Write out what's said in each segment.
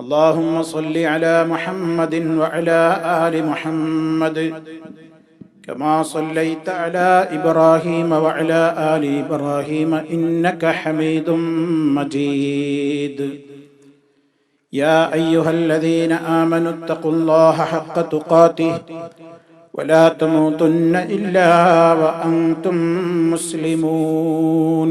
اللهم صل على محمد وعلى ال محمد كما صليت على ابراهيم وعلى ال ابراهيم انك حميد مجيد يا ايها الذين امنوا اتقوا الله حق تقاته ولا تموتن الا وانتم مسلمون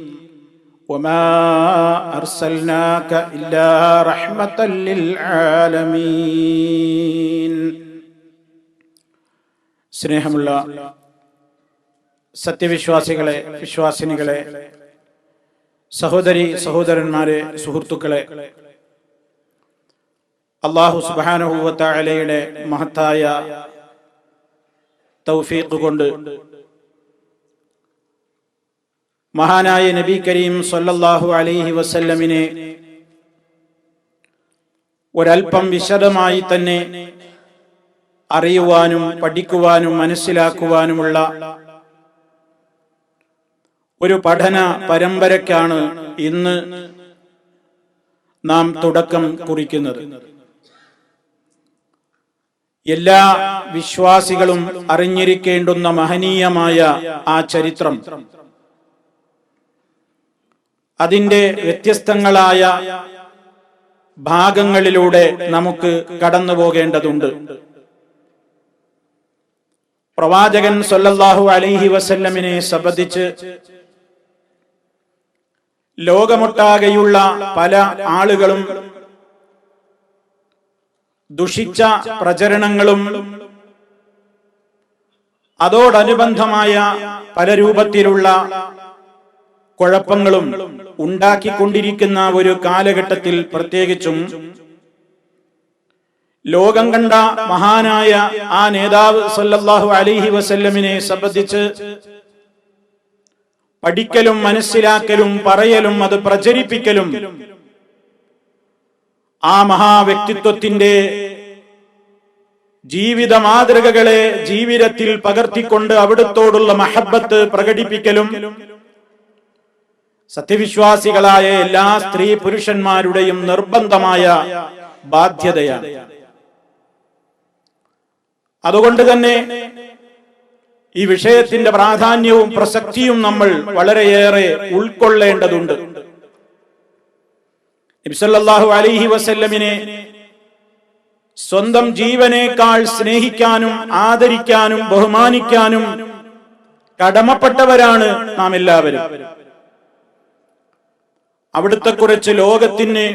وما أرسلناك إلا رحمة للعالمين സ്നേഹമുള്ള സത്യവിശ്വാസികളെ വിശ്വാസിനികളെ സഹോദരി സഹോദരന്മാരെ സുഹൃത്തുക്കളെ അള്ളാഹു സുബാനുഭൂവത്തായാലയുടെ മഹത്തായ തൗഫീഖ് കൊണ്ട് മഹാനായ നബി കരീം സൊല്ലാഹു അലൈഹി വസല്ലമിനെ ഒരൽപ്പം വിശദമായി തന്നെ അറിയുവാനും പഠിക്കുവാനും മനസ്സിലാക്കുവാനുമുള്ള ഒരു പഠന പരമ്പരയ്ക്കാണ് ഇന്ന് നാം തുടക്കം കുറിക്കുന്നത്. എല്ലാ വിശ്വാസികളും അറിഞ്ഞിരിക്കേണ്ടുന്ന മഹനീയമായ ആ ചരിത്രം. അതിന്റെ വ്യത്യസ്തങ്ങളായ ഭാഗങ്ങളിലൂടെ നമുക്ക് കടന്നു പോകേണ്ടതുണ്ട്. പ്രവാചകൻ സൊല്ലാഹു അലൈഹി വസല്ലമിനെ സംബന്ധിച്ച് ലോകമൊട്ടാകെയുള്ള പല ആളുകളും ദുഷിച്ച പ്രചരണങ്ങളും അതോടനുബന്ധമായ പല രൂപത്തിലുള്ള കുഴപ്പങ്ങളും ഉണ്ടാക്കിക്കൊണ്ടിരിക്കുന്ന ഒരു കാലഘട്ടത്തിൽ പ്രത്യേകിച്ചും ലോകം കണ്ട മഹാനായ ആ നേതാവ് സല്ലല്ലാഹു അലൈഹി വസല്ലമിനെ സംബന്ധിച്ച് പഠിക്കലും മനസ്സിലാക്കലും പറയലും അത് പ്രചരിപ്പിക്കലും ആ മഹാവ്യക്തിത്വത്തിന്റെ ജീവിത മാതൃകകളെ ജീവിതത്തിൽ പകർത്തിക്കൊണ്ട് അവിടുത്തോടുള്ള മഹബത്ത് പ്രകടിപ്പിക്കലും സത്യവിശ്വാസികളായ എല്ലാ സ്ത്രീ പുരുഷന്മാരുടെയും നിർബന്ധമായ ബാധ്യതയാണ്. അതുകൊണ്ട് തന്നെ ഈ വിഷയത്തിന്റെ പ്രാധാന്യവും പ്രസക്തിയും നമ്മൾ വളരെയേറെ ഉൾക്കൊള്ളേണ്ടതുണ്ട്. ഇബ്സല്ലാഹു അലിഹി വസല്ലമിനെ സ്വന്തം ജീവനേക്കാൾ സ്നേഹിക്കാനും ആദരിക്കാനും ബഹുമാനിക്കാനും കടമപ്പെട്ടവരാണ് നാം എല്ലാവരും അവിടുത്തെ കുറച്ച് ലോകത്തിന്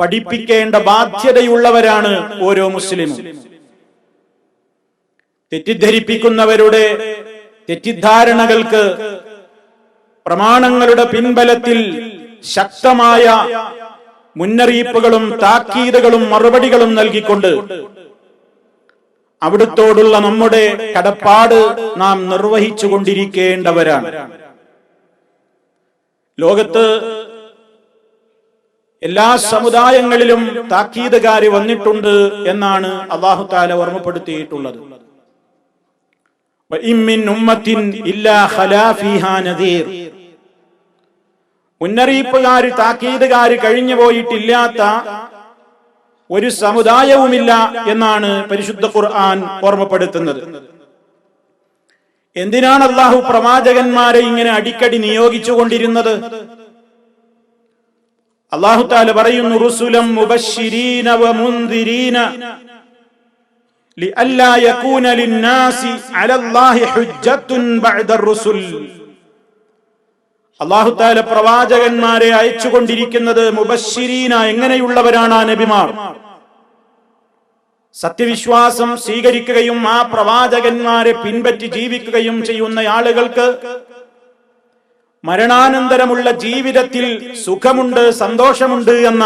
പഠിപ്പിക്കേണ്ട ബാധ്യതയുള്ളവരാണ് ഓരോ മുസ്ലിമും. തെറ്റിദ്ധരിപ്പിക്കുന്നവരുടെ തെറ്റിദ്ധാരണകൾക്ക് പ്രമാണങ്ങളുടെ പിൻബലത്തിൽ ശക്തമായ മുന്നറിയിപ്പുകളും താക്കീതുകളും മറുപടികളും നൽകിക്കൊണ്ട് അവിടുത്തോടുള്ള നമ്മുടെ കടപ്പാട് നാം നിർവഹിച്ചു കൊണ്ടിരിക്കേണ്ടവരാണ് ലോകത്ത് എല്ലാ സമുദായങ്ങളിലും താക്കീതുകാരി വന്നിട്ടുണ്ട് എന്നാണ് അള്ളാഹു താല ഓർമ്മപ്പെടുത്തിയിട്ടുള്ളത്. മുന്നറിയിപ്പുകാര് താക്കീതുകാരി കഴിഞ്ഞു പോയിട്ടില്ലാത്ത ഒരു സമുദായവുമില്ല എന്നാണ് പരിശുദ്ധ ഖുർആൻ ഓർമ്മപ്പെടുത്തുന്നത്. എന്തിനാണ് അള്ളാഹു പ്രവാചകന്മാരെ ഇങ്ങനെ അടിക്കടി നിയോഗിച്ചു കൊണ്ടിരുന്നത് അള്ളാഹു താല പറയുന്നു റുസുലം മുബശ്ശിരീന വ മുൻദിരീന لئلا يكون للناس على الله حجة بعد الرسل അള്ളാഹു താല പ്രവാചകന്മാരെ അയച്ചുകൊണ്ടിരിക്കുന്നത് മുബശ്ശിരീന എങ്ങനെയുള്ളവരാണ് ആ നബിമാർ സത്യവിശ്വാസം സ്വീകരിക്കുകയും ആ പ്രവാചകന്മാരെ പിൻപറ്റി ജീവിക്കുകയും ചെയ്യുന്ന ആളുകൾക്ക് മരണാനന്തരമുള്ള ജീവിതത്തിൽ സുഖമുണ്ട് സന്തോഷമുണ്ട് എന്ന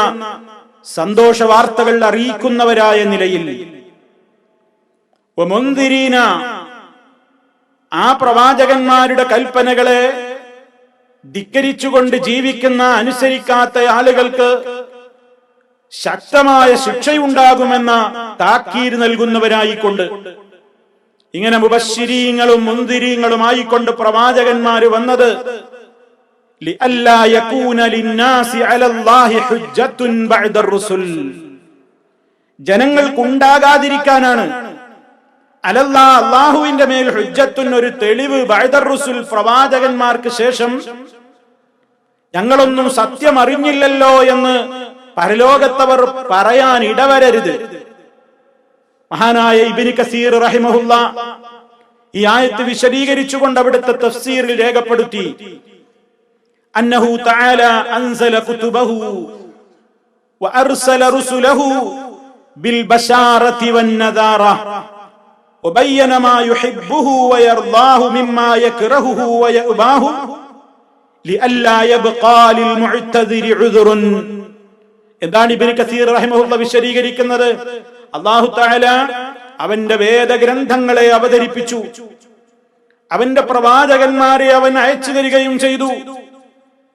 സന്തോഷ വാർത്തകൾ അറിയിക്കുന്നവരായ നിലയിൽ. മുന്തിരീന ആ പ്രവാചകന്മാരുടെ കൽപ്പനകളെ ധിക്കരിച്ചുകൊണ്ട് ജീവിക്കുന്ന അനുസരിക്കാത്ത ആളുകൾക്ക് ശക്തമായ ശിക്ഷയുണ്ടാകുമെന്ന താക്കീര് നൽകുന്നവരായിക്കൊണ്ട്. ഇങ്ങനെ മുബശ്ശിരീങ്ങളും മുന്തിരീങ്ങളുമായിക്കൊണ്ട് പ്രവാചകന്മാര് വന്നത് لئلا يكون للناس على الله حجة بعد الرسل ജനങ്ങൾക്കുണ്ടാകാതിരിക്കാനാണ് അലല്ല അള്ളാഹുവിന്റെ മേൽ ഹുജ്ജത്തുൻ ഒരു തെളിവ് ബൈദർ റുസുൽ പ്രവാചകന്മാർക്ക് ശേഷം ഞങ്ങളൊന്നും സത്യം അറിഞ്ഞില്ലല്ലോ എന്ന് പരലോകത്തവർ പറയാൻ ഇടവരരുത് മഹാനായ ഇബിനി കസീർ റഹിമഹുല്ല ഈ ആയത്ത് വിശദീകരിച്ചുകൊണ്ട് അവിടുത്തെ തഫ്സീറിൽ രേഖപ്പെടുത്തി അന്നഹു തആല അൻസല കുതുബഹു وأرسل رسله بالبشارة والنذارة وبين ما يحبه ويرضاه مما يكرهه ويأباه لئلا يبقى للمعتذر عذر എന്താണ് ഇബിന് കസീർ റഹിമഹുള്ള വിശദീകരിക്കുന്നത് അള്ളാഹു താല അവന്റെ വേദഗ്രന്ഥങ്ങളെ അവതരിപ്പിച്ചു അവന്റെ പ്രവാചകന്മാരെ അവൻ അയച്ചു തരികയും ചെയ്തു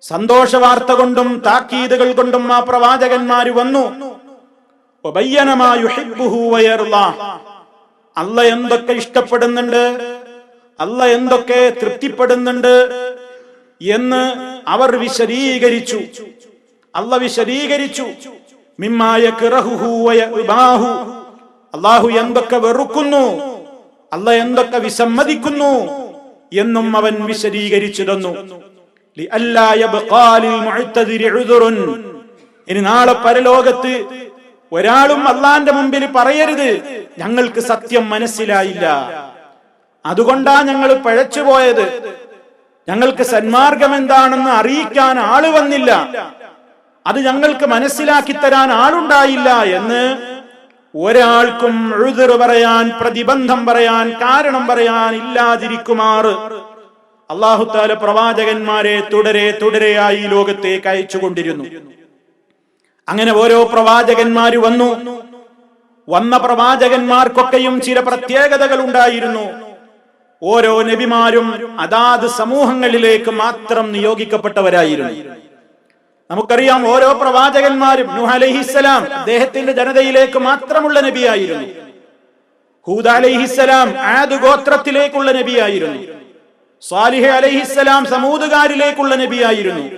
സന്തോഷ വാർത്ത കൊണ്ടും താക്കീതുകൾ കൊണ്ടും ആ പ്രവാചകന്മാര് വന്നു. അല്ല എന്തൊക്കെ ഇഷ്ടപ്പെടുന്നുണ്ട്? അല്ല എന്തൊക്കെ തൃപ്തിപ്പെടുന്നുണ്ട്? എന്ന് അവർ വിശദീകരിച്ചു. അല്ല വിശദീകരിച്ചു. മിമ്മായ അള്ളാഹു എന്തൊക്കെ വെറുക്കുന്നു? അല്ല എന്തൊക്കെ വിസമ്മതിക്കുന്നു? എന്നും അവൻ വിശദീകരിച്ചു തന്നു. ഇനി നാളെ പരലോകത്ത് ഒരാളും അള്ളാന്റെ മുമ്പിൽ പറയരുത്. ഞങ്ങൾക്ക് സത്യം മനസ്സിലായില്ല. അതുകൊണ്ടാ ഞങ്ങൾ പഴച്ചുപോയത് ഞങ്ങൾക്ക് സന്മാർഗം എന്താണെന്ന് അറിയിക്കാൻ ആൾ വന്നില്ല. അത് ഞങ്ങൾക്ക് മനസ്സിലാക്കി തരാൻ ആളുണ്ടായില്ല എന്ന് ഒരാൾക്കും എഴുതിറ് പറയാൻ പ്രതിബന്ധം പറയാൻ കാരണം പറയാൻ ഇല്ലാതിരിക്കുമാറ്. അള്ളാഹുത്താല പ്രവാചകന്മാരെ തുടരെ തുടരെയായി ലോകത്തേക്ക് അയച്ചുകൊണ്ടിരുന്നു അങ്ങനെ ഓരോ പ്രവാചകന്മാര് വന്നു. വന്ന പ്രവാചകന്മാർക്കൊക്കെയും ചില പ്രത്യേകതകൾ ഉണ്ടായിരുന്നു. ഓരോ നബിമാരും അതാത് സമൂഹങ്ങളിലേക്ക് മാത്രം നിയോഗിക്കപ്പെട്ടവരായിരുന്നു. നമുക്കറിയാം ഓരോ പ്രവാചകന്മാരും നൂഹ് അലഹിസ്സലാം അദ്ദേഹത്തിന്റെ ജനതയിലേക്ക് മാത്രമുള്ള നബിയായിരുന്നു. ഹൂദ് അലഹിസ്സലാം ആദ് ഗോത്രത്തിലേക്കുള്ള നബിയായിരുന്നു. സ്വാലിഹ് അലൈഹിസ്സലാം സമൂതുകാരിലേക്കുള്ള നബിയായിരുന്നു.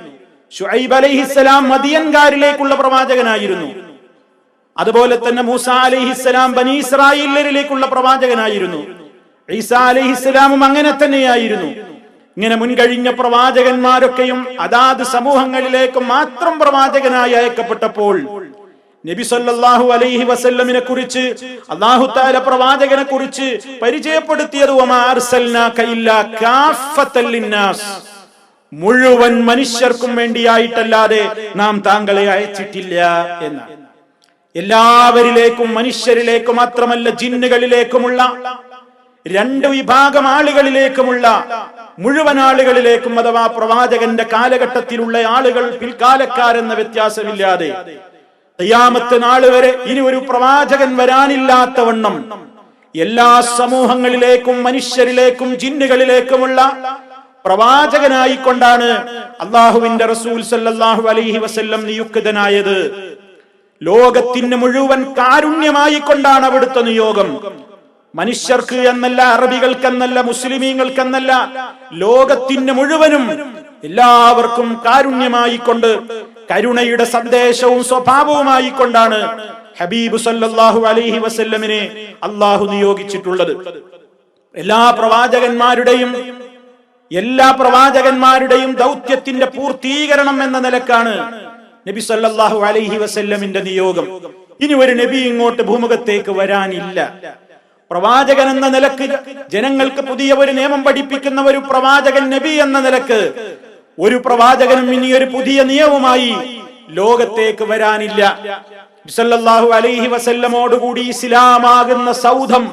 ഷുഐബ് അലൈഹിസ്സലാം മദിയൻകാരിലേക്കുള്ള പ്രവാചകനായിരുന്നു. അതുപോലെ തന്നെ മൂസ അലൈഹിസ്സലാം ബനി ഇസ്രായേലിലേക്കുള്ള പ്രവാചകനായിരുന്നു. ഈസ അലൈഹിസ്സലാമും അങ്ങനെ തന്നെയായിരുന്നു. ഇങ്ങനെ മുൻകഴിഞ്ഞ പ്രവാചകന്മാരൊക്കെയും അതാത് സമൂഹങ്ങളിലേക്ക് മാത്രം പ്രവാചകനായി അയക്കപ്പെട്ടപ്പോൾ നബി സല്ലല്ലാഹു അലൈഹി വസല്ലമിനെ കുറിച്ച് അല്ലാഹു തആല പ്രവാചകനെ കുറിച്ച് പരിചയപ്പെടുത്തിയത് മുഴുവൻ മനുഷ്യർക്കും വേണ്ടിയായിട്ടല്ലാതെ നാം താങ്കളെ അയച്ചിട്ടില്ല എന്ന് എല്ലാവരിലേക്കും മനുഷ്യരിലേക്കും മാത്രമല്ല ജിന്നുകളിലേക്കുമുള്ള രണ്ട് വിഭാഗം ആളുകളിലേക്കുമുള്ള മുഴുവൻ ആളുകളിലേക്കും അഥവാ പ്രവാചകന്റെ കാലഘട്ടത്തിലുള്ള ആളുകൾ പിൽക്കാലക്കാരെന്ന വ്യത്യാസമില്ലാതെ തയ്യാമത്തെ നാൾ വരെ ഇനി ഒരു പ്രവാചകൻ വരാനില്ലാത്ത വണ്ണം എല്ലാ സമൂഹങ്ങളിലേക്കും മനുഷ്യരിലേക്കും ജിന്നുകളിലേക്കുമുള്ള പ്രവാചകനായിക്കൊണ്ടാണ് അള്ളാഹുവിന്റെ റസൂൽ സല്ലാഹു അലൈഹി വസ്ല്ലം നിയുക്തനായത്. ലോകത്തിന് മുഴുവൻ കാരുണ്യമായിക്കൊണ്ടാണ് അവിടുത്തെ നിയോഗം. മനുഷ്യർക്ക് എന്നല്ല അറബികൾക്കെന്നല്ല മുസ്ലിമീങ്ങൾക്കെന്നല്ല ലോകത്തിന് മുഴുവനും എല്ലാവർക്കും കാരുണ്യമായിക്കൊണ്ട് കരുണയുടെ സന്ദേശവും സ്വഭാവവുമായി കൊണ്ടാണ് ഹബീബ് സല്ലാഹു അലൈഹി വസല്ലമിനെ അള്ളാഹു നിയോഗിച്ചിട്ടുള്ളത്. എല്ലാ പ്രവാചകന്മാരുടെയും എല്ലാ പ്രവാചകന്മാരുടെയും ദൗത്യത്തിന്റെ പൂർത്തീകരണം എന്ന നിലക്കാണ് നബി സല്ലാഹു അലൈഹി വസല്ലമിന്റെ നിയോഗം. ഇനി ഒരു നബി ഇങ്ങോട്ട് ഭൂമുഖത്തേക്ക് വരാനില്ല. പ്രവാചകൻ എന്ന നിലയ്ക്ക് ജനങ്ങൾക്ക് പുതിയ ഒരു നിയമം പഠിപ്പിക്കുന്ന ഒരു പ്രവാചകൻ നബി എന്ന നിലയ്ക്ക് ഒരു പ്രവാചകനും ഇനി ഒരു പുതിയ നിയമമായി ലോകത്തേക്ക് വരാനില്ല. ബിസല്ലാഹു അലൈഹി വസല്ലമോടുകൂടി ഇസ്ലാമാകുന്ന സൗധം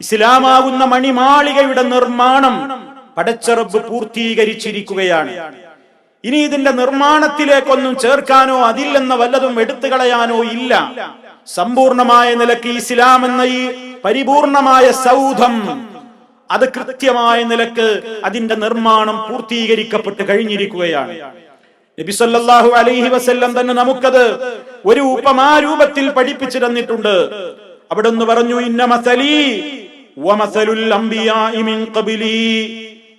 ഇസ്ലാമാകുന്ന മണിമാളികയുടെ നിർമ്മാണം പടച്ചറബ് പൂർത്തീകരിച്ചിരിക്കുകയാണ്. ഇനി ഇതിന്റെ നിർമ്മാണത്തിലേക്കൊന്നും ചേർക്കാനോ അതില്ലെന്ന വല്ലതും എടുത്തു കളയാനോ ഇല്ല. സമ്പൂർണമായ നിലയ്ക്ക് ഇസ്ലാം എന്ന ഈ പരിപൂർണമായ സൗധം അത് കൃത്യമായ നിലയ്ക്ക് അതിന്റെ നിർമ്മാണം പൂർത്തീകരിക്കപ്പെട്ട് കഴിഞ്ഞിരിക്കുകയാണ്. നബി സല്ലല്ലാഹു അലൈഹി വസല്ലം തന്നെ നമുക്കത് ഒരു ഉപമാരൂപത്തിൽ പഠിപ്പിച്ചു തന്നിട്ടുണ്ട്. അവിടെ ഒന്ന് പറഞ്ഞു ഇന്ന മസലി വമസലുൽ അംബിയാഇ മിൻ ഖബ്ലി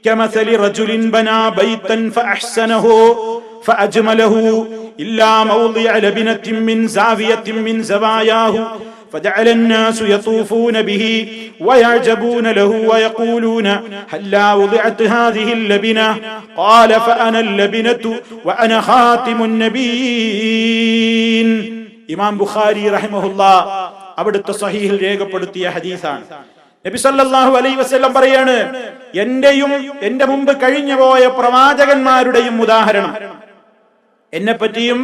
കമസലി റജുലിൻ ബനാ ബൈതൻ ഫഅഹ്സനഹു ഫഅജ്മലഹു ഇല്ലാ മൗദിഅ ലബിനത്തിൻ മിൻ സാവിയത്തിൻ മിൻ സവായാഹു فجعل الناس يطوفون به ويعجبون له ويقولون هلا وضعت هذه اللبنة قال فأنا اللبنة وأنا خاتم النبيين ഇമാം ബുഖാരി റഹിമഹുല്ല അവിടുത്തെ സഹീഹിൽ രേഖപ്പെടുത്തിയ ഹദീസാണ് നബി സല്ലല്ലാഹു അലൈഹി വസല്ലം പറയാണ് എന്റെയും എന്റെ മുമ്പ് കഴിഞ്ഞു പോയ പ്രവാചകന്മാരുടെയും ഉദാഹരണം എന്നെ പറ്റിയും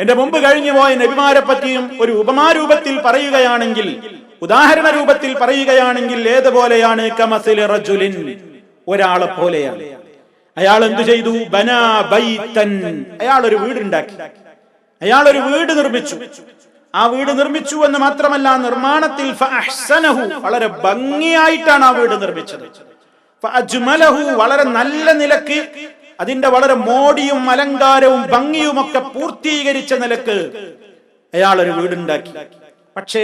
എന്റെ മുമ്പ് കഴിഞ്ഞു പോയ നബിമാരെ പറ്റിയും ഒരു ഉപമാരൂപത്തിൽ പറയുകയാണെങ്കിൽ ഉദാഹരണ രൂപത്തിൽ പറയുകയാണെങ്കിൽ ഏതുപോലെയാണ് കമസിൽ റജുലിൻ? ഒരാളെ പോലെയാണ്. അയാൾ എന്തു ചെയ്തു? ബനാ ബൈത്തൻ അയാൾ ഒരു വീടുണ്ടാക്കി. അയാൾ ഒരു വീട് നിർമ്മിച്ചു. ആ വീട് നിർമ്മിച്ചു എന്ന് മാത്രമല്ല നിർമ്മാണത്തിൽ വളരെ ഭംഗിയായിട്ടാണ് ആ വീട് നിർമ്മിച്ചത്. വളരെ നല്ല നിലയ്ക്ക് അതിന്റെ വളരെ മോടിയും അലങ്കാരവും ഭംഗിയുമൊക്കെ പൂർത്തീകരിച്ച നിലയ്ക്ക് അയാൾ ഒരു വീടുണ്ടാക്കി. പക്ഷേ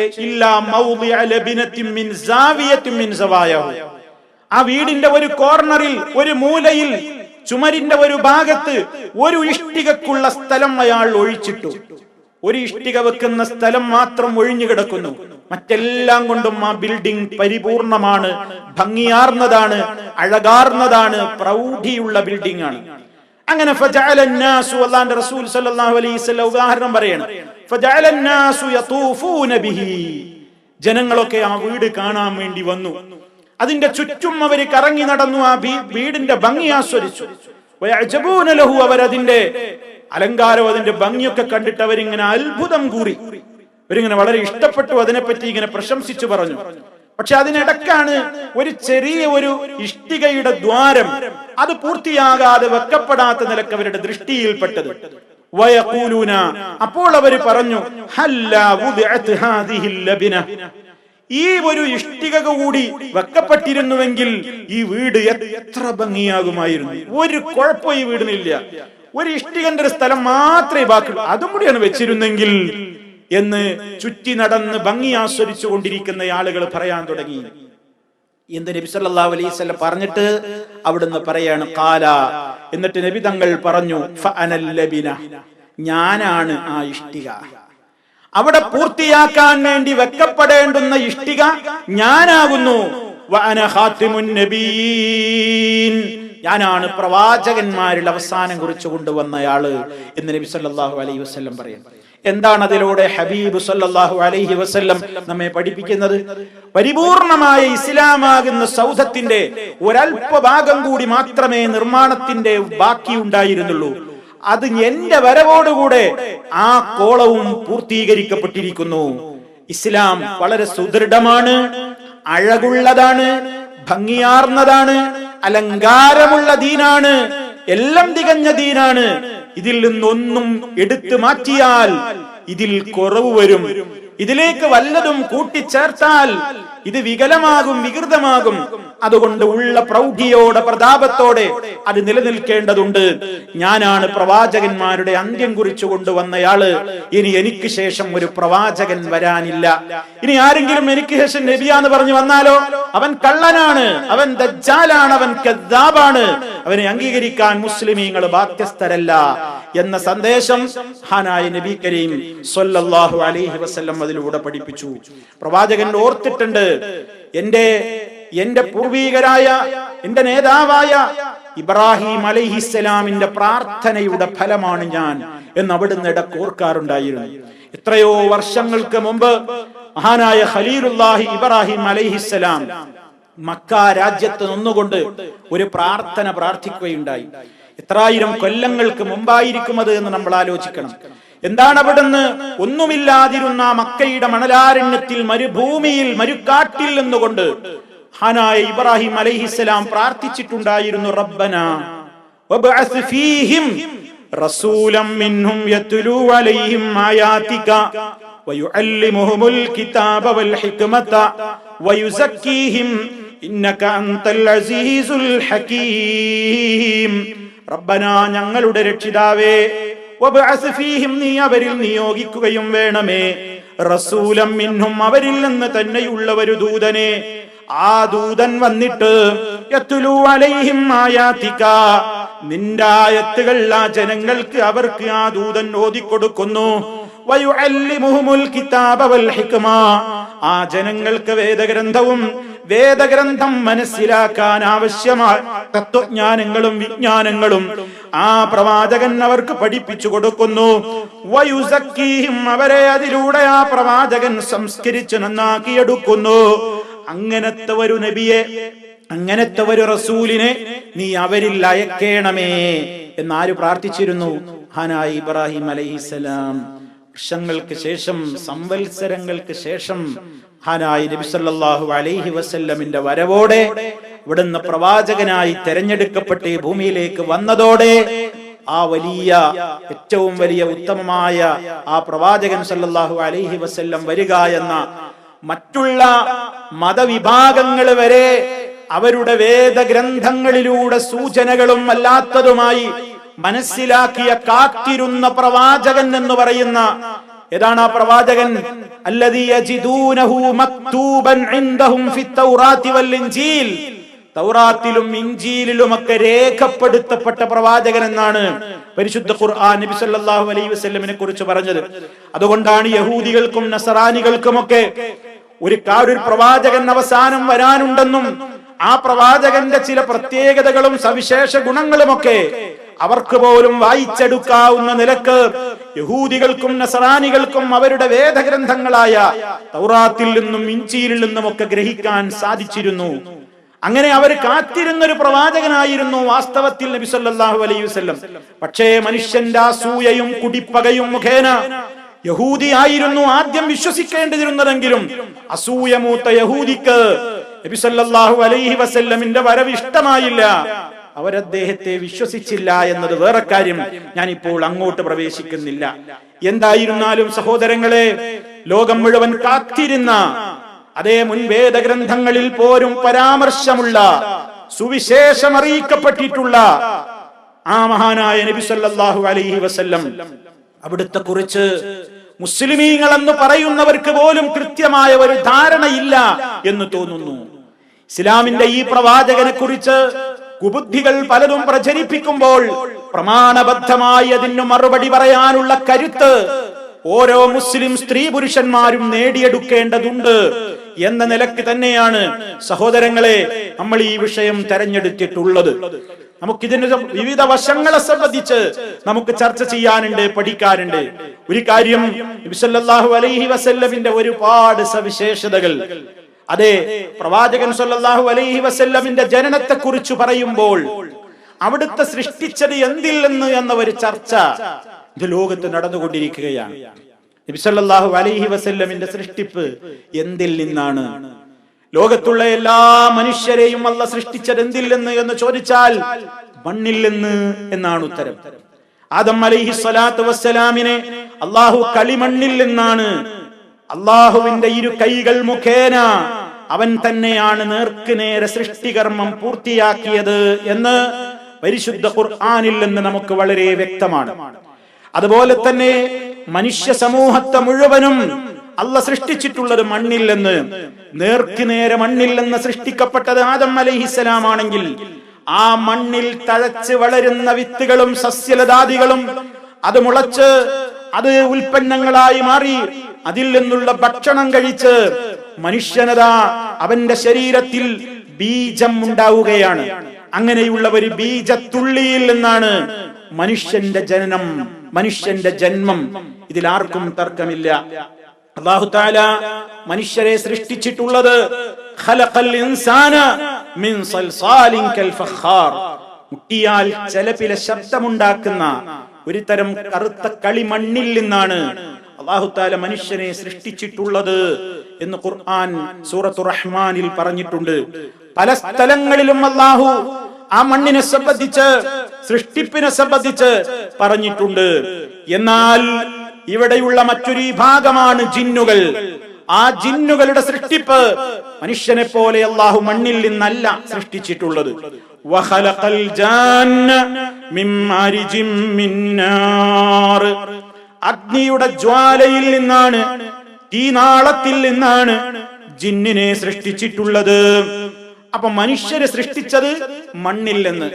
ആ വീടിന്റെ ഒരു കോർണറിൽ ഒരു മൂലയിൽ ചുമരിന്റെ ഒരു ഭാഗത്ത് ഒരു ഇഷ്ടികക്കുള്ള സ്ഥലം അയാൾ ഒഴിച്ചിട്ടു. ഒരു ഇഷ്ടിക വെക്കുന്ന സ്ഥലം മാത്രം ഒഴിഞ്ഞു കിടക്കുന്നു. മറ്റെല്ലാം കൊണ്ടും ആ ബിൽഡിംഗ് പരിപൂർണമാണ് ഭംഗിയാർന്നതാണ് അഴകാർന്നതാണ് പ്രൗഢിയുള്ള ബിൽഡിംഗ് ആണ്. അങ്ങനെ റസൂൽ സല്ലല്ലാഹു അലൈഹി വസല്ലം ഉദാഹരണം പറയണം. ബിഹി. ജനങ്ങളൊക്കെ ആ വീട് കാണാൻ വേണ്ടി വന്നു. അതിന്റെ ചുറ്റും അവർ കറങ്ങി നടന്നു ആ വീടിന്റെ ഭംഗി ആസ്വദിച്ചു. അവരതിന്റെ അലങ്കാരം അതിന്റെ ഭംഗിയൊക്കെ കണ്ടിട്ട് അവരിങ്ങനെ അത്ഭുതം കൂറി. ഇവരിങ്ങനെ വളരെ ഇഷ്ടപ്പെട്ടു അതിനെപ്പറ്റി ഇങ്ങനെ പ്രശംസിച്ചു പറഞ്ഞു. പക്ഷെ അതിനിടക്കാണ് ഒരു ചെറിയ ഒരു ഇഷ്ടികയുടെ ദ്വാരം. അത് പൂർത്തിയാകാതെ വെക്കപ്പെടാത്ത നിലയ്ക്ക് അവരുടെ ദൃഷ്ടിയിൽപ്പെട്ടത് വയഖൂലൂന അപ്പോൾ അവർ പറഞ്ഞു ഈ ഒരു ഇഷ്ടിക കൂടി വെക്കപ്പെട്ടിരുന്നുവെങ്കിൽ ഈ വീട് എത്ര ഭംഗിയാകുമായിരുന്നു. ഒരു കുഴപ്പം ഈ വീടിനില്ല. ഒരു ഇഷ്ടികന്റെ ഒരു സ്ഥലം മാത്രമേ ബാക്കിയുള്ളൂ അതും കൂടിയാണ് വെച്ചിരുന്നെങ്കിൽ എന്ന് ചുറ്റി നടന്ന് ഭംഗി ആസ്വദിച്ചു കൊണ്ടിരിക്കുന്ന ആളുകൾ പറയാൻ തുടങ്ങി. എന്ത് നബി അലൈഹി വസല്ലം പറഞ്ഞിട്ട് അവിടുന്ന് പറയാണ് കാല എന്നിട്ട് നബി തങ്ങൾ പറഞ്ഞു ഞാനാണ് ആ ഇഷ്ടിക. അവിടെ പൂർത്തിയാക്കാൻ വേണ്ടി വെക്കപ്പെടേണ്ടുന്ന ഇഷ്ടിക ഞാനാകുന്നു. ഞാനാണ് പ്രവാചകന്മാരിൽ അവസാനം കുറിച്ചു കൊണ്ടുവന്നയാൾ എന്ന് നബി സല്ലാഹു അലൈഹി വസല്ലം പറയുന്നു എന്താണ് അതിലൂടെ ഹബീബ് സല്ലാഹു അലൈഹി വസ്ല്ലം നമ്മെ പഠിപ്പിക്കുന്നത്? പരിപൂർണമായ ഇസ്ലാമാകുന്ന സൗധത്തിന്റെ ഒരൽപ ഭാഗം കൂടി മാത്രമേ നിർമ്മാണത്തിന്റെ ബാക്കി ഉണ്ടായിരുന്നുള്ളൂ. അത് എന്റെ വരവോടുകൂടെ ആ കോളവും പൂർത്തീകരിക്കപ്പെട്ടിരിക്കുന്നു. ഇസ്ലാം വളരെ സുദൃഢമാണ് അഴകുള്ളതാണ് ഭംഗിയാർന്നതാണ് അലങ്കാരമുള്ള ദീനാണ് എല്ലാം തികഞ്ഞ ദീനാണ്. ഇതിൽ നിന്നൊന്നും എടുത്തു മാറ്റിയാൽ ഇതിൽ കുറവ് വരും. ഇതിലേക്ക് വല്ലതും കൂട്ടിച്ചേർത്താൽ ഇത് വികലമാകും വികൃതമാകും. അതുകൊണ്ട് ഉള്ള പ്രൗഢിയോടെ പ്രതാപത്തോടെ അത് നിലനിൽക്കേണ്ടതുണ്ട്. ഞാനാണ് പ്രവാചകന്മാരുടെ അന്ത്യം കുറിച്ചു കൊണ്ടുവന്നയാൾ. ഇനി എനിക്ക് ശേഷം ഒരു പ്രവാചകൻ വരാനില്ല. ഇനി ആരെങ്കിലും എനിക്ക് ശേഷം നബിയാന്ന് പറഞ്ഞു വന്നാലോ? അവൻ കള്ളനാണ് അവൻ ദജ്ജാലാണ് അവൻ കദ്ദാബാണ്. അവനെ അംഗീകരിക്കാൻ മുസ്ലിമീങ്ങൾ ബാധ്യസ്ഥരല്ല എന്ന സന്ദേശം ഹാനായ നബി കരീം സ്വല്ലല്ലാഹു അലൈഹി വസല്ലം അതിലൂടെ പഠിപ്പിച്ചു. പ്രവാചകൻ ഓർത്തിട്ടുണ്ട് എന്റെ എന്റെ പൂർവീകരായ എന്റെ നേതാവായ ഇബ്രാഹിം അലൈഹിസ്സലാമിന്റെ പ്രാർത്ഥനയുടെ ഫലമാണ് ഞാൻ എന്ന് അവിടുന്ന് ഇടയ്ക്ക് ഓർക്കാറുണ്ടായിരുന്നു എത്രയോ വർഷങ്ങൾക്ക് മുമ്പ് മഹാനായ ഖലീലുല്ലാഹി ഇബ്രാഹിം അലൈഹിസ്സലാം മക്ക രാജ്യത്ത് നിന്നുകൊണ്ട് ഒരു പ്രാർത്ഥന പ്രാർത്ഥിക്കുകയുണ്ടായി. എത്രായിരം കൊല്ലങ്ങൾക്ക് മുമ്പായിരിക്കും അത് എന്ന് നമ്മൾ ആലോചിക്കണം. എന്താണ് അവിടുന്ന് ഒന്നുമില്ലാതിരുന്ന മക്കയുടെ മണലാരണ്യത്തിൽ മരുഭൂമിയിൽ മരുക്കാട്ടിൽ നിന്നുകൊണ്ട് ഹാനായ ഇബ്രാഹിം അലൈഹിസ്സലാം പ്രാർത്ഥിച്ചിട്ടുണ്ടായിരുന്നു റബ്ബന വബ്അസ് ഫീഹിം റസൂലം മിൻഹും യത്ലൂ അലൈഹിം ആയാതിക ويعلمهم الكتاب والحكمة ويزكيهم إنك أنت العزيز الحكيم ربنا ഞങ്ങളുടെ രക്ഷിതാവേ വബ്അസ് ഫീഹിം നീ അവരിൽ നിയോഗിക്കുകയും വേണമേ. റസൂലം മിന്നും അവരിൽ നിന്ന് തന്നെയുള്ള ഒരു ദൂതനെ. ആ ദൂതൻ വന്നിട്ട് അലൈഹിം നിന്റെ ആയത്തുകൾ ആ ജനങ്ങൾക്ക് അവർക്ക് ആ ദൂതൻ ഓതിക്കൊടുക്കുന്നു. ആ ജനങ്ങൾക്ക് വേദഗ്രന്ഥവും വേദഗ്രന്ഥം മനസ്സിലാക്കാൻ ആവശ്യമായ തത്വജ്ഞാനങ്ങളും വിജ്ഞാനങ്ങളും ആ പ്രവാചകൻ അവർക്ക് പഠിപ്പിച്ചു കൊടുക്കുന്നു. വയുസക്കീഹിം അവരെ അതിലൂടെ ആ പ്രവാചകൻ സംസ്കരിച്ച് നന്നാക്കിയെടുക്കുന്നു. അങ്ങനത്തെ ഒരു നബിയെ അങ്ങനത്തെ ഒരു റസൂലിനെ നീ അവരിൽ അയക്കേണമേ എന്നാര് പ്രാർത്ഥിച്ചിരുന്നു? ഹാനായി ഇബ്രാഹിം അലൈഹിസലാം വർഷങ്ങൾക്ക് ശേഷം സംവത്സരങ്ങൾക്ക് ശേഷം ഹാനായി നബി സല്ലല്ലാഹു അലൈഹി വസല്ലമിന്റെ വരവോടെ ഇവിടുന്ന് പ്രവാചകനായി തെരഞ്ഞെടുക്കപ്പെട്ട് ഭൂമിയിലേക്ക് വന്നതോടെ ആ വലിയ ഏറ്റവും വലിയ ഉത്തമമായ ആ പ്രവാചകൻ സല്ലല്ലാഹു അലൈഹി വസല്ലം വരിക എന്ന മറ്റുള്ള മതവിഭാഗങ്ങൾ വരെ അവരുടെ വേദഗ്രന്ഥങ്ങളിലൂടെ സൂചനകളും അല്ലാത്തതുമായി മനസ്സിലാക്കിയ കാത്തിരുന്ന പ്രവാചകൻ എന്ന് പറയുന്ന ഏതാണ് ആ പ്രവാചകൻ? തൗറാത്തിലും ഇഞ്ചീലിലും ഒക്കെ രേഖപ്പെടുത്തപ്പെട്ട പ്രവാചകൻ എന്നാണ് പരിശുദ്ധ ഖുർആൻ നബി സല്ലല്ലാഹു അലൈഹി വസല്ലമിനെ കുറിച്ച് പറഞ്ഞത്. അതുകൊണ്ടാണ് യഹൂദികൾക്കും നസറാനികൾക്കുമൊക്കെ ഒരു ഒരു പ്രവാചകൻ അവസാനം വരാനുണ്ടെന്നും ആ പ്രവാചകന്റെ ചില പ്രത്യേകതകളും സവിശേഷ ഗുണങ്ങളുമൊക്കെ അവർക്ക് പോലും വായിച്ചെടുക്കാവുന്ന നിലയ്ക്ക് യഹൂദികൾക്കും നസറാനികൾക്കും അവരുടെ വേദഗ്രന്ഥങ്ങളായ തൗറാത്തിൽ നിന്നും ഇഞ്ചിയിൽ നിന്നും ഒക്കെ ഗ്രഹിക്കാൻ സാധിച്ചിരുന്നു. അങ്ങനെ അവർ കാത്തിരുന്നൊരു പ്രവാചകനായിരുന്നു വാസ്തവത്തിൽ നബി സല്ലല്ലാഹു അലൈഹി വസല്ലം. പക്ഷേ മനുഷ്യന്റെ അസൂയയും കുടിപ്പകയും മുഖേന യഹൂദി ആയിരുന്നു ആദ്യം വിശ്വസിക്കേണ്ടിയിരുന്നതെങ്കിലും അസൂയമൂത്ത യഹൂദിക്ക് നബി സല്ലല്ലാഹു അലൈഹി വസല്ലമിന്റെ വരവ് ഇഷ്ടമായില്ല. അവരദ്ദേഹത്തെ വിശ്വസിച്ചില്ല എന്നത് വേറെ കാര്യം. ഞാൻ ഇപ്പോൾ അങ്ങോട്ട് പ്രവേശിക്കുന്നില്ല. എന്തായിരുന്നാലും സഹോദരങ്ങളെ ലോകം മുഴുവൻ കാത്തിരുന്ന അതേ മുൻ വേദഗ്രന്ഥങ്ങളിൽ പോരും പരാമർശമുള്ള സുവിശേഷം അറിയിക്കപ്പെട്ടിട്ടുള്ള ആ മഹാനായ നബി സല്ലല്ലാഹു അലൈഹി വസല്ലം അവിടുത്തെ കുറിച്ച് മുസ്ലിമീങ്ങൾ എന്ന് പറയുന്നവർക്ക് പോലും കൃത്യമായ ഒരു ധാരണയില്ല എന്ന് തോന്നുന്നു. ഇസ്ലാമിന്റെ ഈ പ്രവാചകനെ കുറിച്ച് കുബുദ്ധികൾ പലതും പ്രചരിപ്പിക്കുമ്പോൾ പ്രമാണബദ്ധമായി അതിന് മറുപടി പറയാനുള്ള കരുത്ത് ഓരോ മുസ്ലിം സ്ത്രീ പുരുഷന്മാരും നേടിയെടുക്കേണ്ടതുണ്ട് എന്ന നിലയ്ക്ക് തന്നെയാണ് സഹോദരങ്ങളെ നമ്മൾ ഈ വിഷയം തെരഞ്ഞെടുത്തിട്ടുള്ളത്. നമുക്കിതിന് വിവിധ വശങ്ങളെ സംബന്ധിച്ച് നമുക്ക് ചർച്ച ചെയ്യാനുണ്ട് പഠിക്കാനുണ്ട്. ഒരു കാര്യം അലൈഹി വസല്ലമിന്റെ ഒരുപാട് സവിശേഷതകൾ. അതെ പ്രവാചകൻ സല്ലല്ലാഹു അലൈഹി വസല്ലമിന്റെ ജനനത്തെ കുറിച്ച് പറയുമ്പോൾ അവിടുത്തെ സൃഷ്ടിച്ചത് എന്തിൽ നിന്ന് എന്ന ഒരു ചർച്ച ഇത് ലോകത്ത് നടന്നുകൊണ്ടിരിക്കുകയാണ്. നബി സല്ലല്ലാഹു അലൈഹി വസല്ലമിന്റെ സൃഷ്ടിപ്പ് എന്തിൽ നിന്നാണ്? ലോകത്തുള്ള എല്ലാ മനുഷ്യരെയും അല്ല സൃഷ്ടിച്ചത് എന്തിൽ നിന്ന് എന്ന് ചോദിച്ചാൽ മണ്ണിൽ നിന്ന് എന്നാണ് ഉത്തരം. ആദം അലൈഹി സ്വലാത്തു വസ്സലാമിനെ അള്ളാഹു കളിമണ്ണിൽ നിന്നാണ് അള്ളാഹുവിന്റെ ഇരു കൈകൾ മുഖേന അവൻ തന്നെയാണ് നേർക്ക് സൃഷ്ടികർമ്മം പൂർത്തിയാക്കിയത് എന്ന് പരിശുദ്ധ ഖുർആനിൽ നിന്ന് നമുക്ക് വളരെ വ്യക്തമാണ്. അതുപോലെ തന്നെ മനുഷ്യ സമൂഹത്തെ മുഴുവനും അല്ല സൃഷ്ടിച്ചിട്ടുള്ളത് മണ്ണിൽ നിന്ന് നേർക്ക് നേരെ മണ്ണിൽ നിന്ന് സൃഷ്ടിക്കപ്പെട്ടത് ആദം അലൈഹിസ്സലാം ആണെങ്കിൽ ആ മണ്ണിൽ തഴച്ച് വളരുന്ന വിത്തുകളും സസ്യലതാദികളും അത് മുളച്ച് അത് ഉൽപ്പന്നങ്ങളായി മാറി അതിൽ നിന്നുള്ള ഭക്ഷണം കഴിച്ച് മനുഷ്യനതാ അവന്റെ ശരീരത്തിൽ ബീജം ഉണ്ടാവുകയാണ്. അങ്ങനെയുള്ള ഒരു ബീജത്തുള്ളിയിൽ നിന്നാണ് മനുഷ്യന്റെ ജനനം മനുഷ്യന്റെ ജന്മം. ഇതിൽ ആർക്കും തർക്കമില്ല. അള്ളാഹു താല മനുഷ്യരെ സൃഷ്ടിച്ചിട്ടുള്ളത് മുട്ടിയാൽ ചിലപില ശബ്ദമുണ്ടാക്കുന്ന ഒരു തരം കറുത്ത കളിമണ്ണിൽ നിന്നാണ് അള്ളാഹു താല മനുഷ്യനെ സൃഷ്ടിച്ചിട്ടുള്ളത് എന്ന് ഖുർആൻ സൂറത്തു റഹ്മാനിൽ പറഞ്ഞിട്ടുണ്ട്. പല സ്ഥലങ്ങളിലും അള്ളാഹു ആ മണ്ണിനെ സംബന്ധിച്ച് സൃഷ്ടിപ്പിനെ സംബന്ധിച്ച് പറഞ്ഞിട്ടുണ്ട്. എന്നാൽ ഇവിടെയുള്ള മറ്റൊരു വിഭാഗമാണ് ജിന്നുകൾ. ആ ജിന്നുകളുടെ സൃഷ്ടിപ്പ് മനുഷ്യനെ പോലെ അള്ളാഹു മണ്ണിൽ നിന്നല്ല സൃഷ്ടിച്ചിട്ടുള്ളത്. വഹലഖൽ ജാന്ന മിൻ മാരിജിൻ മിൻ നാർ. അഗ്നിയുടെ ജ്വാലയിൽ നിന്നാണ് തീനാളത്തിൽ നിന്നാണ് ജിന്നിനെ സൃഷ്ടിച്ചിട്ടുള്ളത് അപ്പൊ മനുഷ്യരെ സൃഷ്ടിച്ചത് മണ്ണിൽ നിന്ന്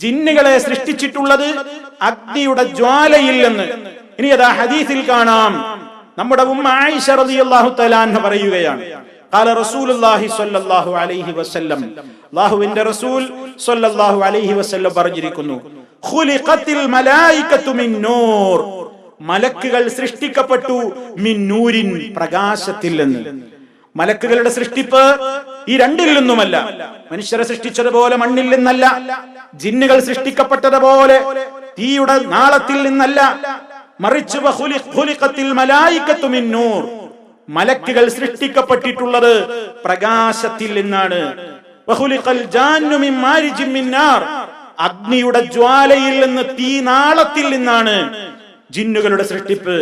ജിന്നുകളെ സൃഷ്ടിച്ചിട്ടുള്ളത് അഗ്നിയുടെ ജ്വാലയിൽ നിന്ന് ഇനി അതാ ഹദീസിൽ കാണാം നമ്മുടെ ഉമ്മ ആയിഷ റളിയല്ലാഹു തആല അൻഹ പറയുകയാണ് قال رسول الله صلى الله عليه وسلم അല്ലാഹുവിന്റെ റസൂൽ സ്വല്ലല്ലാഹു അലൈഹി വസല്ലം പറഞ്ഞിരിക്കുന്നു ഖുലിഖത്തിൽ മലായികത്തു മിൻ നൂർ മലക്കുകൾ സൃഷ്ടിക്കപ്പെട്ടു മിന്നൂരിൻ നൂരിൻ പ്രകാശത്തിൽ നിന്ന് മലക്കുകളുടെ സൃഷ്ടിപ്പ് ഈ രണ്ടിൽ നിന്നുമല്ല. മനുഷ്യരെ സൃഷ്ടിച്ചതുപോലെ മണ്ണിൽ നിന്നല്ല ജിന്നുകൾ സൃഷ്ടിക്കപ്പെട്ടതുപോലെ തീയുടെ നാളത്തിൽ നിന്നല്ല. മറിച്ച് മലക്കുകൾ സൃഷ്ടിക്കപ്പെട്ടിട്ടുള്ളത് പ്രകാശത്തിൽ നിന്നാണ്. അഗ്നിയുടെ ജ്വാലയിൽ നിന്ന് തീനാളത്തിൽ നിന്നാണ്. ജിന്നുകളുടെ സൃഷ്ടിപ്പ്.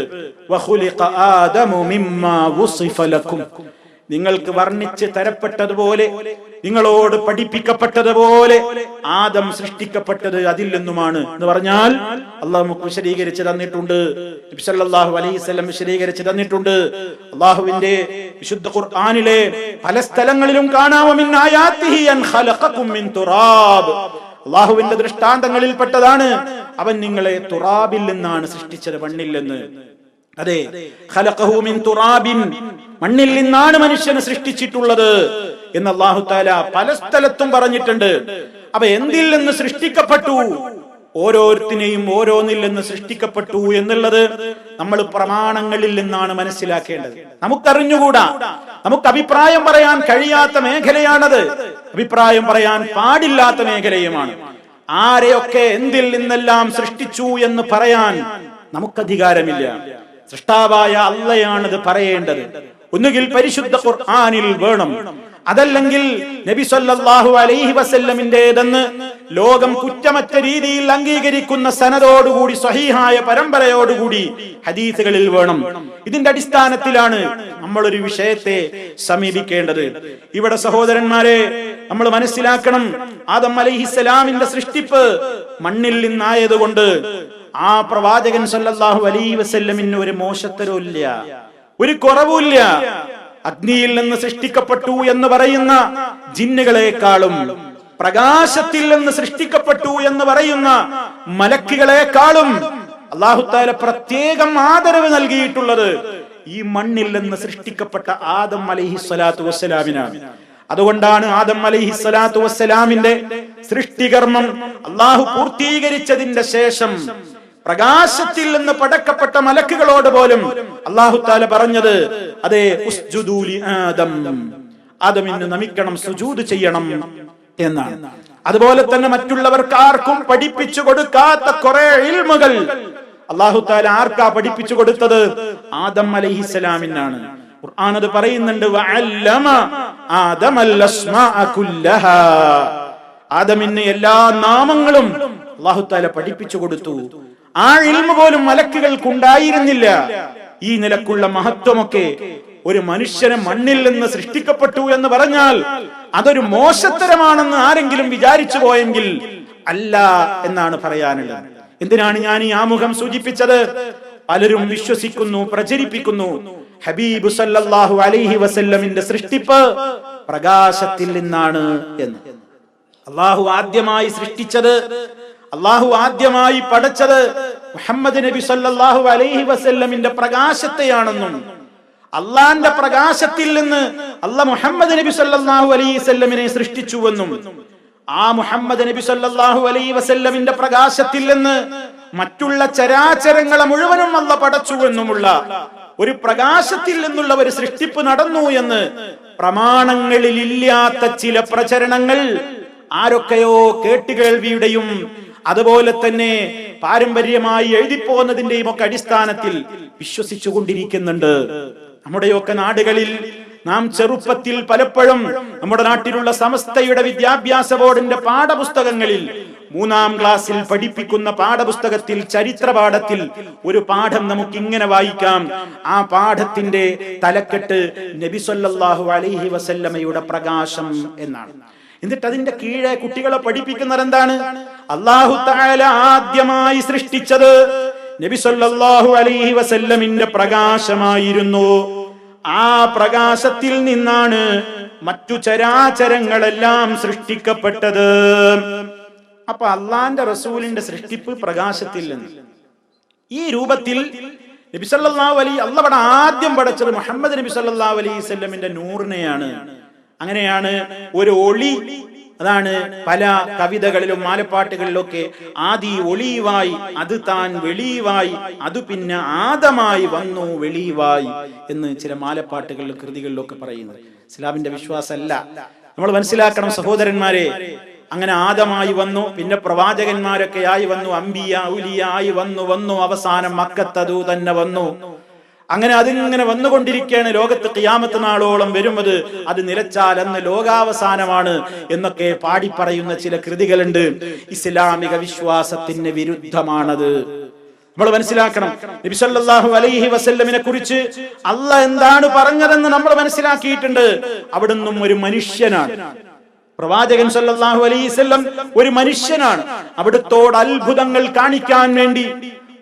നിങ്ങൾക്ക് വർണിച്ച് തരപ്പെട്ടതുപോലെ നിങ്ങളോട് പഠിപ്പിക്കപ്പെട്ടതുപോലെ ആദം സൃഷ്ടിക്കപ്പെട്ടത് അതിൽ നിന്നുമാണ് എന്ന് പറഞ്ഞാൽ അള്ളാഹു നമുക്ക് വിശദീകരിച്ച് തന്നിട്ടുണ്ട്. അലൈഹി വസല്ലം വിശദീകരിച്ച് തന്നിട്ടുണ്ട്. അള്ളാഹുവിന്റെ വിശുദ്ധ ഖുർആാനിലെ പല സ്ഥലങ്ങളിലും കാണാമോ അള്ളാഹുവിന്റെ ദൃഷ്ടാന്തങ്ങളിൽപ്പെട്ടതാണ്. അവൻ നിങ്ങളെ തുറാബിൽ നിന്നാണ് സൃഷ്ടിച്ചത് മണ്ണിൽ നിന്ന്. അതെ ഖലഖഹു തുറാബിൻ. മണ്ണിൽ നിന്നാണ് മനുഷ്യനെ സൃഷ്ടിച്ചിട്ടുള്ളത് എന്ന് അള്ളാഹു താല പല സ്ഥലത്തും പറഞ്ഞിട്ടുണ്ട്. അവ എന്തിൽ നിന്ന് സൃഷ്ടിക്കപ്പെട്ടു? ഓരോരുത്തിനെയും ഓരോന്നിൽ നിന്ന് സൃഷ്ടിക്കപ്പെട്ടു എന്നുള്ളത് നമ്മൾ പ്രമാണങ്ങളിൽ നിന്നാണ് മനസ്സിലാക്കേണ്ടത്. നമുക്കറിഞ്ഞുകൂടാ. നമുക്ക് അഭിപ്രായം പറയാൻ കഴിയാത്ത മേഖലയാണത്. അഭിപ്രായം പറയാൻ പാടില്ലാത്ത മേഖലയുമാണ്. ആരെയൊക്കെ എന്തിൽ നിന്നെല്ലാം സൃഷ്ടിച്ചു എന്ന് പറയാൻ നമുക്ക് അധികാരമില്ല സൃഷ്ടാവായ അള്ളയാണിത് പറയേണ്ടത്. ഒന്നുകിൽ പരിശുദ്ധ ഖുർആനിൽ വേണം. അതല്ലെങ്കിൽ നബി സല്ലല്ലാഹു അലൈഹി വസല്ലമിന്റേതെന്ന് ലോകം കുറ്റമറ്റ രീതിയിൽ അംഗീകരിക്കുന്ന സനതോടുകൂടി സ്വഹീഹായ പരമ്പരയോടുകൂടി ഹദീസുകളിൽ വേണം. ഇതിന്റെ അടിസ്ഥാനത്തിലാണ് നമ്മൾ ഒരു വിഷയത്തെ സമീപിക്കേണ്ടത്. ഇവിടെ സഹോദരന്മാരെ നമ്മൾ മനസ്സിലാക്കണം ആദം അലൈഹിസ്സലാമിന്റെ സൃഷ്ടിപ്പ് മണ്ണിൽ നിന്നായതുകൊണ്ട് ആ പ്രവാചകൻ സല്ലല്ലാഹു അലൈഹി വസല്ലമിന് ഒരു മോശത്തരമില്ല ഒരു കുറവുമില്ല. അഗ്നിയിൽ നിന്ന് സൃഷ്ടിക്കപ്പെട്ടു എന്ന് പറയുന്ന ജിന്നുകളെക്കാളും പ്രകാശത്തിൽ നിന്ന് സൃഷ്ടിക്കപ്പെട്ടു എന്ന് പറയുന്ന മലക്കുകളെക്കാളും അള്ളാഹുത്താല പ്രത്യേകം ആദരവ് നൽകിയിട്ടുള്ളത് ഈ മണ്ണിൽ നിന്ന് സൃഷ്ടിക്കപ്പെട്ട ആദം അലഹി സ്വലാത്തു വസ്സലാമിനാണ്. അതുകൊണ്ടാണ് ആദം അലഹി സ്വലാത്തു വസ്സലാമിന്റെ സൃഷ്ടികർമ്മം അള്ളാഹു പൂർത്തീകരിച്ചതിന്റെ ശേഷം പ്രകാശത്തിൽ നിന്ന് പടക്കപ്പെട്ട മലക്കുകളോട് പോലും അള്ളാഹു താല പറഞ്ഞത് അതെ ആദം. നമിക്കണം സുജൂത് ചെയ്യണം എന്നാണ്. അതുപോലെ തന്നെ മറ്റുള്ളവർക്ക് ആർക്കും പഠിപ്പിച്ചു കൊടുക്കാത്ത കുറെ ഇൽമുകൾ അള്ളാഹു താല ആർക്കാ പഠിപ്പിച്ചു കൊടുത്തത്? ആദം അലൈഹിസ്സലാമിനാണ്. ഖുർആൻ അത് പറയുന്നുണ്ട് ആദമിന് എല്ലാ നാമങ്ങളും അള്ളാഹു താല പഠിപ്പിച്ചു കൊടുത്തു. ആ ഇൽമ പോലും മലക്കുകൾക്കുണ്ടായിരുന്നില്ല. ഈ നിലക്കുള്ള മഹത്വമൊക്കെ ഒരു മനുഷ്യനെ മണ്ണിൽ നിന്ന് സൃഷ്ടിക്കപ്പെട്ടു എന്ന് പറഞ്ഞാൽ അതൊരു മോശത്തരമാണെന്ന് ആരെങ്കിലും വിചാരിച്ചു പോയെങ്കിൽ അല്ല എന്നാണ് പറയാനുള്ളത്. എന്തിനാണ് ഞാൻ ഈ ആമുഖം സൂചിപ്പിച്ചത്? പലരും വിശ്വസിക്കുന്നു പ്രചരിപ്പിക്കുന്നു. ഹബീബ് സല്ലല്ലാഹു അലൈഹി വസല്ലമിന്റെ സൃഷ്ടിപ്പ് പ്രകാശത്തിൽ നിന്നാണ് എന്ന്. അള്ളാഹു ആദ്യമായി സൃഷ്ടിച്ചത് അള്ളാഹു ആദ്യമായി പഠിച്ചത് മുഹമ്മദ് നബി സല്ലാഹു അലൈഹി വസല്ലമിന്റെ പ്രകാശത്തെയാണെന്നും അള്ളാന്റെ പ്രകാശത്തിൽ നിന്ന് അല്ല മുഹമ്മദ് നബി സല്ലാഹു അലൈഹി വല്ലമിനെ സൃഷ്ടിച്ചുവെന്നും ആ മുഹമ്മദ് നബി സല്ലാഹു അലൈഹി വസല്ലമിന്റെ പ്രകാശത്തിൽ നിന്ന് മറ്റുള്ള ചരാചരങ്ങളെ മുഴുവനും അല്ല പടച്ചുവെന്നുമുള്ള ഒരു പ്രകാശത്തിൽ നിന്നുള്ള ഒരു സൃഷ്ടിപ്പ് നടന്നു എന്ന് പ്രമാണങ്ങളിൽ ഇല്ലാത്ത ചില പ്രചരണങ്ങൾ ആരൊക്കെയോ കേട്ടുകേൾവിയുടെയും അതുപോലെ തന്നെ പാരമ്പര്യമായി എഴുതിപ്പോകുന്നതിന്റെയും ഒക്കെ അടിസ്ഥാനത്തിൽ വിശ്വസിച്ചു കൊണ്ടിരിക്കുന്നുണ്ട് നമ്മുടെയൊക്കെ നാടുകളിൽ നാം ചെറുപ്പത്തിൽ പലപ്പോഴും നമ്മുടെ നാട്ടിലുള്ള സമസ്തയുടെ വിദ്യാഭ്യാസ ബോർഡിന്റെ പാഠപുസ്തകങ്ങളിൽ മൂന്നാം ക്ലാസ്സിൽ പഠിപ്പിക്കുന്ന പാഠപുസ്തകത്തിൽ ചരിത്ര പാഠത്തിൽ ഒരു പാഠം നമുക്ക് ഇങ്ങനെ വായിക്കാം. ആ പാഠത്തിന്റെ തലക്കെട്ട് നബി സല്ലല്ലാഹു അലൈഹി വസല്ലമയുടെ പ്രകാശം എന്നാണ്. എന്നിട്ട് അതിന്റെ കീഴെ കുട്ടികളെ പഠിപ്പിക്കുന്നത് എന്താണ് അള്ളാഹു താല ആദ്യമായി സൃഷ്ടിച്ചത് നബി സല്ലല്ലാഹു അലൈഹി വസല്ലമിന്റെ പ്രകാശമായിരുന്നു. ആ പ്രകാശത്തിൽ നിന്നാണ് മറ്റു ചരാചരങ്ങളെല്ലാം സൃഷ്ടിക്കപ്പെട്ടത്. അപ്പൊ അള്ളാന്റെ റസൂലിന്റെ സൃഷ്ടിപ്പ് പ്രകാശത്തിൽ നിന്ന്. ഈ രൂപത്തിൽ നബി സല്ലല്ലാഹു അലൈഹി അള്ളവിടെ ആദ്യം പഠിച്ചത് മുഹമ്മദ് നബി സല്ലല്ലാഹു അലൈഹി വസല്ലമിന്റെ നൂറിനെയാണ്. അങ്ങനെയാണ് ഒരു ഒളി അതാണ് പല കവിതകളിലും മാലപ്പാട്ടുകളിലൊക്കെ ആദി ഒളിയുവായി അത് താൻ വെളിയുവായി അത് പിന്നെ ആദമായി വന്നു വെളിയുവായി എന്ന് ചില മാലപ്പാട്ടുകളിലും കൃതികളിലൊക്കെ പറയുന്നത്. ഇസ്ലാമിന്റെ വിശ്വാസമല്ല. നമ്മൾ മനസ്സിലാക്കണം സഹോദരന്മാരെ അങ്ങനെ ആദമായി വന്നു പിന്നെ പ്രവാചകന്മാരൊക്കെ ആയി വന്നു അമ്പിയ ഉലിയായി വന്നു വന്നു അവസാനം മക്കത്തതു തന്നെ വന്നു. അങ്ങനെ അതിങ്ങനെ വന്നുകൊണ്ടിരിക്കുകയാണ് ലോകത്ത് കിയാമത്ത് നാളോളം വരുമത് അത് നിലച്ചാൽ അന്ന് ലോകാവസാനമാണ് എന്നൊക്കെ പാടിപ്പറയുന്ന ചില കൃതികളുണ്ട്. ഇസ്ലാമിക വിശ്വാസത്തിന് വിരുദ്ധമാണത്. നമ്മൾ മനസ്സിലാക്കണം. നബി സല്ലല്ലാഹു അലൈഹി വസല്ലമിനെ കുറിച്ച് അല്ല എന്താണ് പറഞ്ഞതെന്ന് നമ്മൾ മനസ്സിലാക്കിയിട്ടുണ്ട്. അവിടുന്നും ഒരു മനുഷ്യനാണ്. പ്രവാചകൻ സല്ലല്ലാഹു അലൈഹി വസല്ലം ഒരു മനുഷ്യനാണ്. അവിടുത്തോട് അത്ഭുതങ്ങൾ കാണിക്കാൻ വേണ്ടി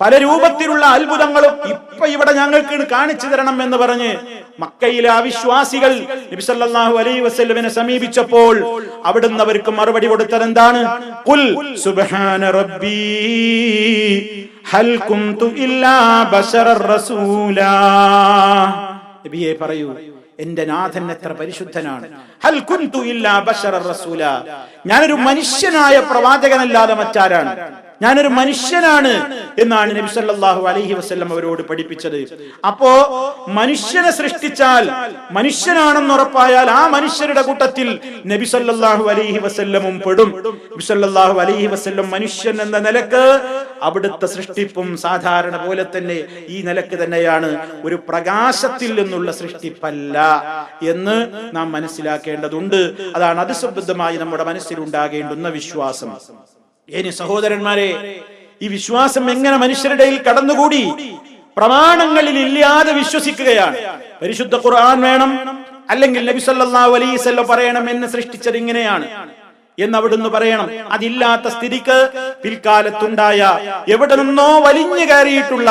പല രൂപത്തിലുള്ള അത്ഭുതങ്ങളും ഇപ്പൊ ഇവിടെ ഞങ്ങൾക്ക് കാണിച്ചു തരണം എന്ന് പറഞ്ഞ് മക്കയിലെ അവിശ്വാസികൾ നബിസല്ലാഹു അലൈ വസ്ലമിനെ സമീപിച്ചപ്പോൾ അവിടുന്ന് അവർക്ക് മറുപടി കൊടുത്തത് എന്താണ്? കുൽ സുബ്ഹാന റബ്ബി റസൂലാ. നബിയെ പറയൂ എന്റെ നാഥൻ എത്ര പരിശുദ്ധനാണ്. ഹൽ ഇല്ലാ റസൂല. ഞാനൊരു മനുഷ്യനായ പ്രവാചകനല്ലാതെ മറ്റാരാണ്. ഞാനൊരു മനുഷ്യനാണ് എന്നാണ് നബി സല്ലല്ലാഹു അലൈഹി വസല്ലം അവരോട് പഠിപ്പിച്ചത്. അപ്പോ മനുഷ്യനെ സൃഷ്ടിച്ചാൽ മനുഷ്യനാണെന്ന് ഉറപ്പായാൽ ആ മനുഷ്യരുടെ കൂട്ടത്തിൽ നബി സല്ലല്ലാഹു അലൈഹി വസല്ലമും പെടും. നബി സല്ലല്ലാഹു അലൈഹി വസല്ലം മനുഷ്യൻ എന്ന നിലയ്ക്ക് അവിടുത്തെ സൃഷ്ടിപ്പും സാധാരണ പോലെ തന്നെ ഈ നിലയ്ക്ക് തന്നെയാണ്. ഒരു പ്രകാശത്തിൽ നിന്നുള്ള സൃഷ്ടിപ്പല്ല എന്ന് നാം മനസ്സിലാക്കേണ്ടതുണ്ട് അതാണ് അതിസംബദ്ധമായി നമ്മുടെ മനസ്സിൽ ഉണ്ടാകേണ്ടുന്ന വിശ്വാസം. ഇനി സഹോദരന്മാരെ ഈ വിശ്വാസം എങ്ങനെ മനുഷ്യരുടെ കടന്നുകൂടി? പ്രമാണങ്ങളിൽ ഇല്ലാതെ വിശ്വസിക്കുകയാണ്. പരിശുദ്ധ ഖുർആൻ വേണം. അല്ലെങ്കിൽ നബി സല്ലല്ലാഹു അലൈഹി പറയണം എന്ന് സൃഷ്ടിച്ചത് ഇങ്ങനെയാണ്. എന്ന് അവിടുന്ന് പറയണം. അതില്ലാത്ത സ്ഥിതിക്ക് പിൽക്കാലത്തുണ്ടായ എവിടെ നിന്നോ വലിഞ്ഞു കയറിയിട്ടുള്ള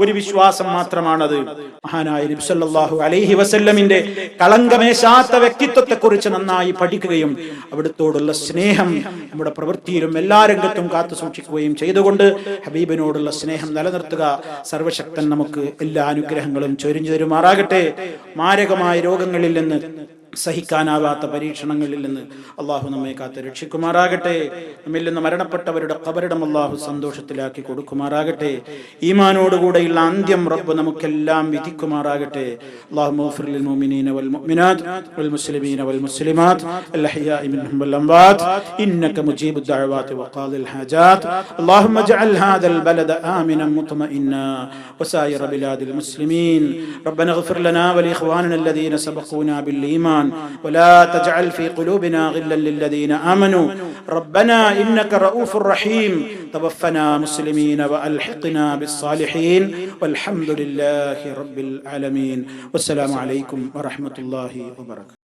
ഒരു വിശ്വാസം മാത്രമാണത്. മഹാനായ നബി സല്ലല്ലാഹു അലൈഹി വസല്ലമിന്റെ കളങ്കമേശാത്ത വ്യക്തിത്വത്തെ കുറിച്ച് നന്നായി പഠിക്കുകയും അവിടുത്തോടുള്ള സ്നേഹം നമ്മുടെ പ്രവൃത്തിയിലും എല്ലാ രംഗത്തും കാത്തു സൂക്ഷിക്കുകയും ചെയ്തുകൊണ്ട് ഹബീബിനോടുള്ള സ്നേഹം നിലനിർത്തുക സർവശക്തൻ നമുക്ക് എല്ലാ അനുഗ്രഹങ്ങളും ചൊരിഞ്ഞു തരുമാറാകട്ടെ. മാരകമായ രോഗങ്ങളിൽ നിന്ന് സഹിക്കാനാവാത്ത പരീക്ഷണങ്ങളിൽ നിന്ന് അള്ളാഹു നമ്മെ കാത്ത് രക്ഷിക്കുമാറാകട്ടെ നമ്മിൽ നിന്ന് മരണപ്പെട്ടവരുടെ കബറിടം അള്ളാഹു സന്തോഷത്തിലാക്കി കൊടുക്കുമാറാകട്ടെ ഈമാനോടുകൂടെയുള്ള അന്ത്യം റബ്ബ് നമുക്കെല്ലാം വിധിക്കുമാറാകട്ടെ അള്ളാഹു മഗ്ഫിർ ലിൽ മുഅ്മിനീന വൽ മുഅ്മിനാത്ത് വൽ മുസ്ലിമീന വൽ മുസ്ലിമാത്ത് الأحياء منهم والأموات إنك مجيب الدعوات وقاضي الحاجات اللهم اجعل هذا البلد آمنا مطمئنا وسائر بلاد المسلمين ربنا اغفر لنا ولإخواننا الذين سبقونا بالإيمان ولا تجعل في قلوبنا غلا للذين آمنوا. ربنا إنك رؤوف رحيم. توفنا مسلمين وألحقنا بالصالحين. والحمد لله رب العالمين. والسلام عليكم ورحمة الله وبركاته.